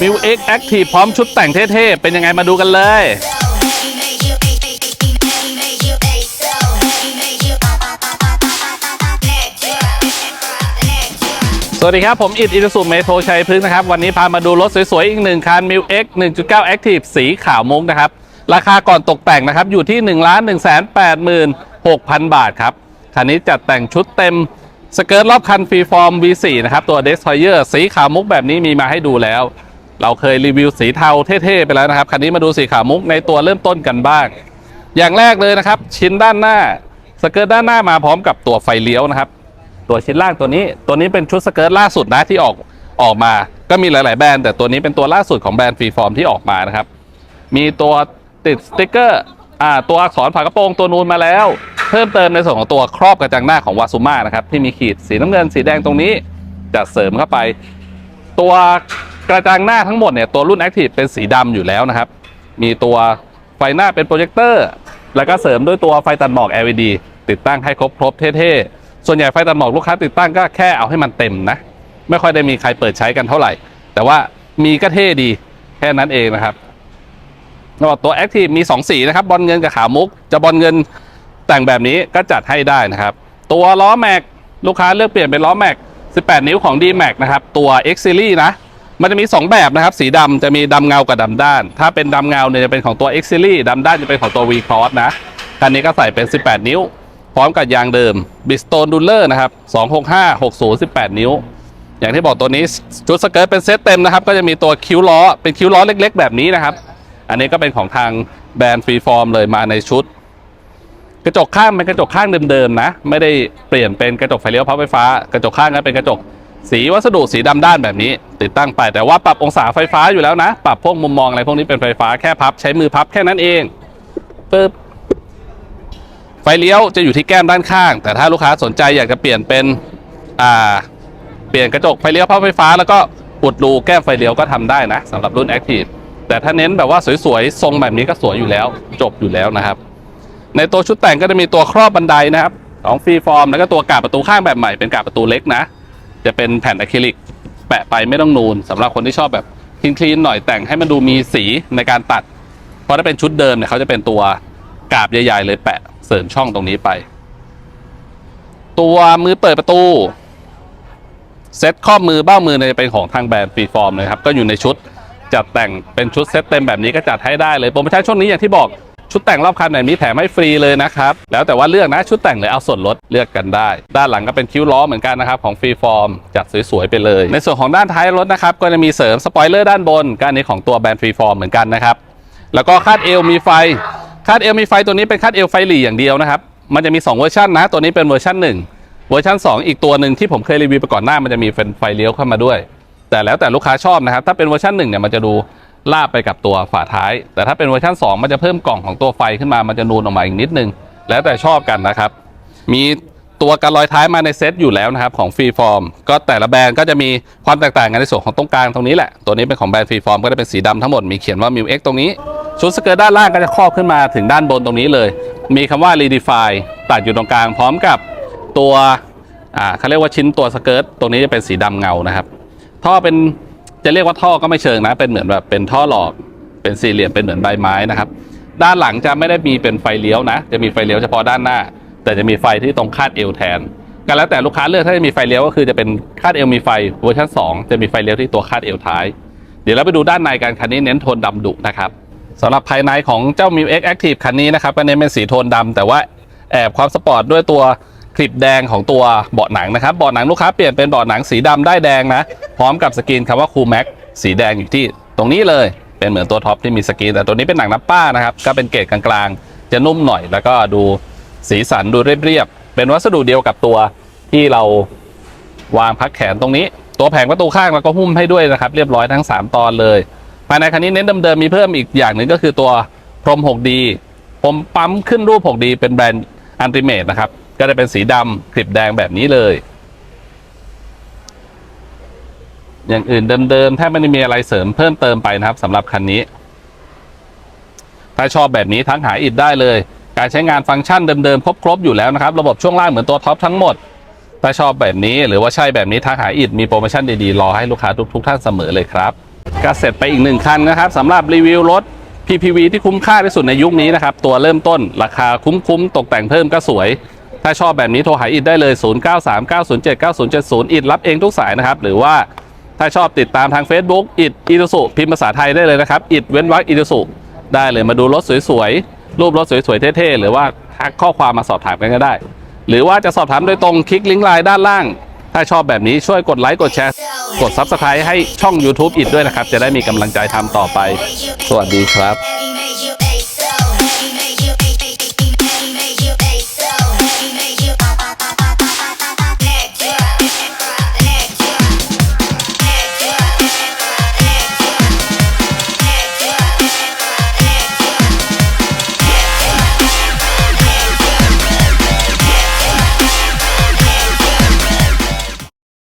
มิวเอ็กแอคทีฟพร้อมชุดแต่งเท่ๆ เป็นยังไงมาดูกันเลย สวัสดีครับ ผมอิดอินสุเมโทชัยพฤกษ์นะครับ วันนี้พามาดูรถสวยๆ อีกหนึ่งคัน m ิว X 1.9 Active สีขาวมุกนะครับ ราคาก่อนตกแต่งนะครับ อยู่ที่ 1 1 8 6 0 0 0 บาทครับ คันนี้จัดแต่งชุดเต็มสเกิร์ตรอบคันฟรีฟอร์ม V4 นะครับ ตัว Destroyer สีขาวมุกแบบนี้มีมาให้ดูแล้ว เราเคยรีวิวสีเทาเท่ๆไปแล้วนะครับ คันนี้มาดูสีขาวมุกในตัวเริ่มต้นกันบ้าง อย่างแรกเลยนะครับ ชิ้นด้านหน้า สเกิร์ตด้านหน้ามาพร้อมกับตัวไฟเลี้ยวนะครับ ตัวชิ้นล่างตัวนี้ ตัวนี้เป็นชุดสเกิร์ตล่าสุดนะที่ออกออกมา ก็มีหลาย ๆ แบรนด์แต่ตัวนี้เป็นตัวล่าสุดของแบรนด์ฟรีฟอร์มที่ออกมานะครับ มีตัวติดสติกเกอร์อ่าตัวอักษรฝากระโปรงตัวนูนมาแล้ว เพิ่มเติมในส่วนของตัวครอบกระจังหน้าของวาซูมานะครับที่มีขีดสีน้ำเงินสีแดงตรงนี้จะเสริมเข้าไป ตัว กระจังหน้าทั้งหมดเนี่ยตัวรุ่น Active เป็นสีดำอยู่แล้วนะครับ มีตัวไฟหน้าเป็นโปรเจคเตอร์แล้วก็เสริมด้วยตัวไฟตัดหมอก LED ติดตั้งให้ครบครบๆเท่ๆ ส่วนใหญ่ไฟตัดหมอกลูกค้าติดตั้งก็แค่เอาให้มันเต็มนะ ไม่ค่อยได้มีใครเปิดใช้กันเท่าไหร่ แต่ว่ามีก็เท่ดีแค่นั้นเองนะครับแล้วตัว Active มี 2 สีนะครับ บอลเงินกับขาวมุก จะบอลเงินแต่งแบบนี้ก็จัดให้ได้นะครับ ตัวล้อแม็กลูกค้าเลือกเปลี่ยนเป็นล้อแม็ก 18 นิ้วของ D Max นะครับ ตัว X Series นะ มันจะมี 2 แบบนะครับ สีดำจะมีดำเงากับดำด้าน ถ้าเป็นดำเงาเนี่ยจะเป็นของตัว X Series ดำด้านจะเป็นของตัว V Cross นะคันนี้ก็ใส่เป็น 18 นิ้ว พร้อมกับยางเดิม Bridgestone Duller นะครับ 265 60 18 นิ้ว อย่างที่บอกตัวนี้ชุดสเกิร์ตเป็นเซตเต็มนะครับ ก็จะมีตัวคิ้วล้อเป็นคิ้วล้อเล็ก ๆ แบบนี้นะครับ อันนี้ก็เป็นของทางแบรนด์ฟรีฟอร์มเลยมาในชุด กระจกข้างเป็นกระจกข้างเดิมๆนะ ไม่ได้เปลี่ยนเป็นกระจกไฟเลี้ยวพับไฟฟ้า กระจกข้างนั้นเป็นกระจก สีวัสดุสีดำด้านแบบนี้ ติดตั้งไปแต่ว่าปรับองศาไฟฟ้าอยู่แล้วนะ ปรับพวกมุมมองอะไรพวกนี้เป็นไฟฟ้าแค่พับ ใช้มือพับแค่นั้นเองปึ๊บไฟเลี้ยวจะอยู่ที่แก้มด้านข้าง แต่ถ้าลูกค้าสนใจอยากจะเปลี่ยนเป็นอ่าเปลี่ยนกระจกไฟเลี้ยวพับไฟฟ้า แล้วก็อุดรูแก้มไฟเลี้ยวก็ทำได้นะสำหรับรุ่น Active แต่ถ้าเน้นแบบว่าสวยๆทรงแบบนี้ก็สวยอยู่แล้ว จบอยู่แล้วนะครับ ในตัวชุดแต่งก็จะมีตัวครอบบันไดนะครับของฟรีฟอร์มแล้วก็ตัวกาบประตูข้างแบบใหม่เป็นกาบประตูเล็กนะ จะเป็นแผ่นอะคริลิกแปะไปไม่ต้องนูนสำหรับคนที่ชอบแบบคลีนๆหน่อยแต่งให้มันดูมีสีในการตัด เพราะถ้าเป็นชุดเดิมเนี่ยเขาจะเป็นตัวกาบใหญ่ๆเลยแปะเสริมช่องตรงนี้ไป ตัวมือเปิดประตูเซ็ตข้อมือเบ้ามือเนี่ยเป็นของทางแบรนด์ฟรีฟอร์มเลยครับก็อยู่ในชุดจัดแต่งเป็นชุดเซ็ตเต็มแบบนี้ก็จัดให้ได้เลยโปรโมชั่นช่วงนี้อย่างที่บอก ชุดแต่งรอบคันแบบนี้แถมให้ฟรีเลยนะครับ แล้วแต่ว่าเลือกนะชุดแต่งหรือเอาส่วนลดเลือกกันได้ ด้านหลังก็เป็นคิ้วล้อเหมือนกันนะครับของฟรีฟอร์มจัดสวยๆไปเลย ในส่วนของด้านท้ายรถนะครับก็จะมีเสริมสปอยเลอร์ด้านบนก็อันนี้ของตัวแบรนด์ฟรีฟอร์มเหมือนกันนะครับแล้วก็คาดเอวมีไฟคาดเอวมีไฟตัวนี้เป็นคาดเอวไฟหลีอย่างเดียวนะครับมันจะมี 2 เวอร์ชันนะ ตัวนี้เป็นเวอร์ชัน1เวอร์ชัน2 อีกตัวหนึ่งที่ผมเคยรีวิวไปก่อนหน้ามันจะมีเป็นไฟเลี้ยวเข้ามาด้วย แต่แล้วแต่ลูกค้าชอบนะครับถ้าเป็นเวอร์ชัน1เนี่ยมันจะดู ลาบไปกับตัวฝาท้าย แต่ถ้าเป็นเวอร์ชัน2 มันจะเพิ่มกล่องของตัวไฟขึ้นมา มันจะนูนออกมาอีกนิดนึง แล้วแต่ชอบกันนะครับ มีตัวกันรอยท้ายมาในเซตอยู่แล้วนะครับของฟรีฟอร์มก็แต่ละแบรนด์ก็จะมีความแตกต่างกันในส่วนของตรงกลางตรงนี้แหละ ตัวนี้เป็นของแบรนด์ฟรีฟอร์มก็จะเป็นสีดำทั้งหมด มีเขียนว่า m ิว X ตรงนี้ ชุดสเกิร์ตด้านล่างก็จะครอบขึ้นมาถึงด้านบนตรงนี้เลย มีคำว่า redefine ตัดอยู่ตรงกลางพร้อมกับตัวอ่าเขาเรียกว่าชิ้นตัวสเกิร์ตตรงนี้จะเป็นสีดำเงานะครับท่อเป็น จะเรียกว่าท่อก็ไม่เชิงนะ เป็นเหมือนแบบเป็นท่อหลอก เป็นสี่เหลี่ยม เป็นเหมือนใบไม้นะครับ ด้านหลังจะไม่ได้มีเป็นไฟเลี้ยวนะ จะมีไฟเลี้ยวเฉพาะด้านหน้า แต่จะมีไฟที่ตรงคาดเอวแทน ก็แล้วแต่ลูกค้าเลือกถ้าจะมีไฟเลี้ยวก็คือจะเป็นคาดเอวมีไฟเวอร์ชัน2 จะมีไฟเลี้ยวที่ตัวคาดเอวท้าย เดี๋ยวเราไปดูด้านในกันคันนี้เน้นโทนดำดุนะครับสำหรับภายในของเจ้า m ิว X Active คันนี้นะครับก็เน้นเป็นสีโทนดำแต่ว่าแอบความสปอร์ตด้วยตัว ลิปแดงของตัวเบาะหนังนะครับเบาะหนังลูกค้าเปลี่ยนเป็นเบาะหนังสีดำได้แดงนะ พร้อมกับสกรีนคำว่า Cool Max สีแดงอยู่ที่ตรงนี้เลยเป็นเหมือนตัวท็อปที่มีสกรีนแต่ตัวนี้เป็นหนังนับป้านะครับก็เป็นเกรดกลางๆ จะนุ่มหน่อย แล้วก็ดูสีสันดูเรียบๆเป็นวัสดุเดียวกับตัวที่เราวางพักแขนตรงนี้ ตัวแผงประตูข้างเราก็หุ้มให้ด้วยนะครับ เรียบร้อยทั้ง 3 ตอนเลยภายในคันนี้เน้นเดิมๆมีเพิ่มอีกอย่างหนึ่งก็คือตัวพรม 6D ผมปั๊มขึ้นรูป 6D เป็นแบรนด์อันติเมตนะครับ ก็จะเป็นสีดำคลิปแดงแบบนี้เลย อย่างอื่นเดิมๆแทบไม่ได้มีอะไรเสริมเพิ่มเติมไปนะครับสำหรับคันนี้ ถ้าชอบแบบนี้ทั้งหาอิดได้เลย การใช้งานฟังก์ชันเดิมๆครบๆอยู่แล้วนะครับ ระบบช่วงล่างเหมือนตัวท็อปทั้งหมด ถ้าชอบแบบนี้หรือว่าใช่แบบนี้ทักหาอิดมีโปรโมชั่นดีๆรอให้ลูกค้าทุกๆท่านเสมอเลยครับก็เสร็จไปอีกหนึ่งคันนะครับสำหรับรีวิวรถ PPV ที่คุ้มค่าที่สุดในยุคนี้นะครับ ตัวเริ่มต้นราคาคุ้มๆ ตกแต่งเพิ่มก็สวย ถ้าชอบแบบนี้โทรหาอิดได้เลย 0939079070 อิดรับเองทุกสายนะครับ หรือว่าถ้าชอบติดตามทาง Facebook อิดอิ u สุพิมพ์ภาษาไทยได้เลยนะครับ อิดเว้นวรรคอิ u สุได้เลยมาดูรถสวยๆ รูปรถสวยๆ เท่ๆ หรือว่าทักข้อความมาสอบถามกันก็ได้ หรือว่าจะสอบถามโดยตรงคลิกลิงก์ไลน์ด้านล่าง ถ้าชอบแบบนี้ช่วยกดไลค์กดแชร์ กด Subscribe ให้ช่อง YouTube อิดด้วยนะครับ จะได้มีกำลังใจทำต่อไป สวัสดีครับ